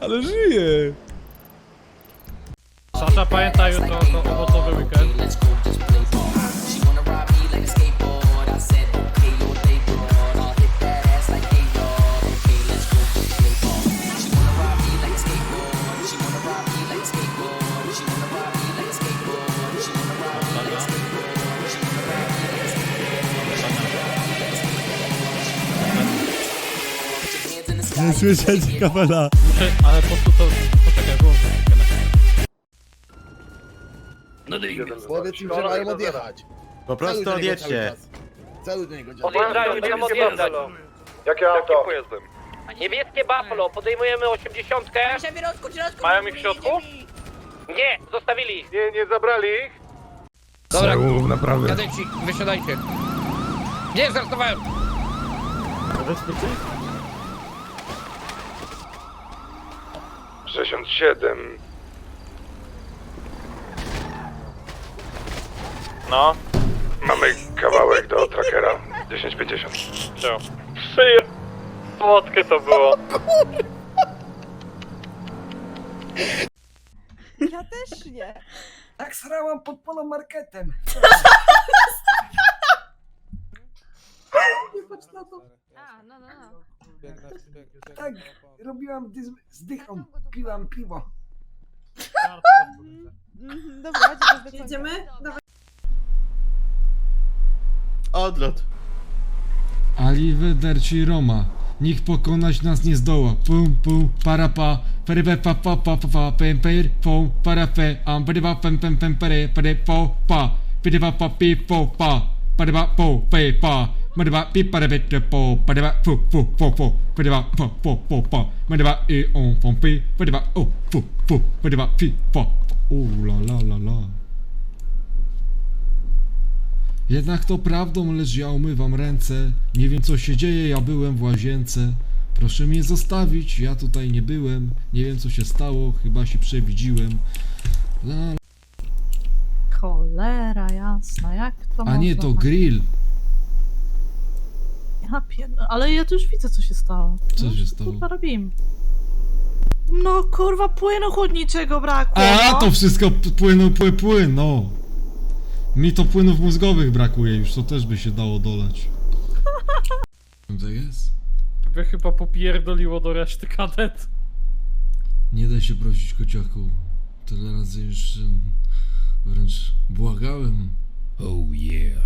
Ale żyje! Sasza, pamiętaj jutro to owocowy weekend. Nie słyszeć kapela. Muszę, ale po prostu to... Poczekaj, wyłączę weekend. Powiedz im, że mają odjechać. Po prostu odjedźcie. Cały do niego działa. Odjeżdżają, będą odjeżdżać. Jakie auto? Niebieskie Buffalo, podejmujemy 80. Mają ich w środku? Nie, zostawili. Nie, nie zabrali ich. Dobra, kadeci, wysiadajcie. Nie, żartowałem. Sześćdziesiąt siedem. No. Mamy kawałek do trackera. 1050. Co? Szyję. Słodkie to było. Ja też nie. Tak srałam pod polomarketem. Na to. A, no, no, no. Tak, robiłam gdy z- dychą, piłam piwo. Mhm, Dobra, jedziemy? Odlot. Arrivederci Roma. Nikt pokonać nas nie zdoła. Pum pum para pa. Pere pe pa pa pa pa pa pem per po para pe am pere pa pem pem pem pere pere po pa. Pere pa pa pi po pa. Pere pa po pe pa. Pere pa pi pare pe te po. Pere pa fu fu fu fu. Pere pa po po po pa. Pere pa e on pom pi. Pere pa o fu fu. Pere pa pi po. Oh la la la la. Jednak to prawdą, lecz ja umywam ręce. Nie wiem co się dzieje, ja byłem w łazience. Proszę mnie zostawić, ja tutaj nie byłem. Nie wiem co się stało, chyba się przewidziłem. La, la. Cholera jasna, jak to A nie, to tak- grill. Ja Ale ja tu już widzę, co się stało. Co No, się stało? Kurwa robimy. No kurwa, płynu chłodniczego brakło. A, no. to wszystko płynu, pły, płyn, no. Mi to płynów mózgowych brakuje już, to też by się dało dolać. To jest? By chyba popierdoliło do reszty kadet. Nie da się prosić kociaku. Tyle razy już wręcz błagałem. Oh yeah.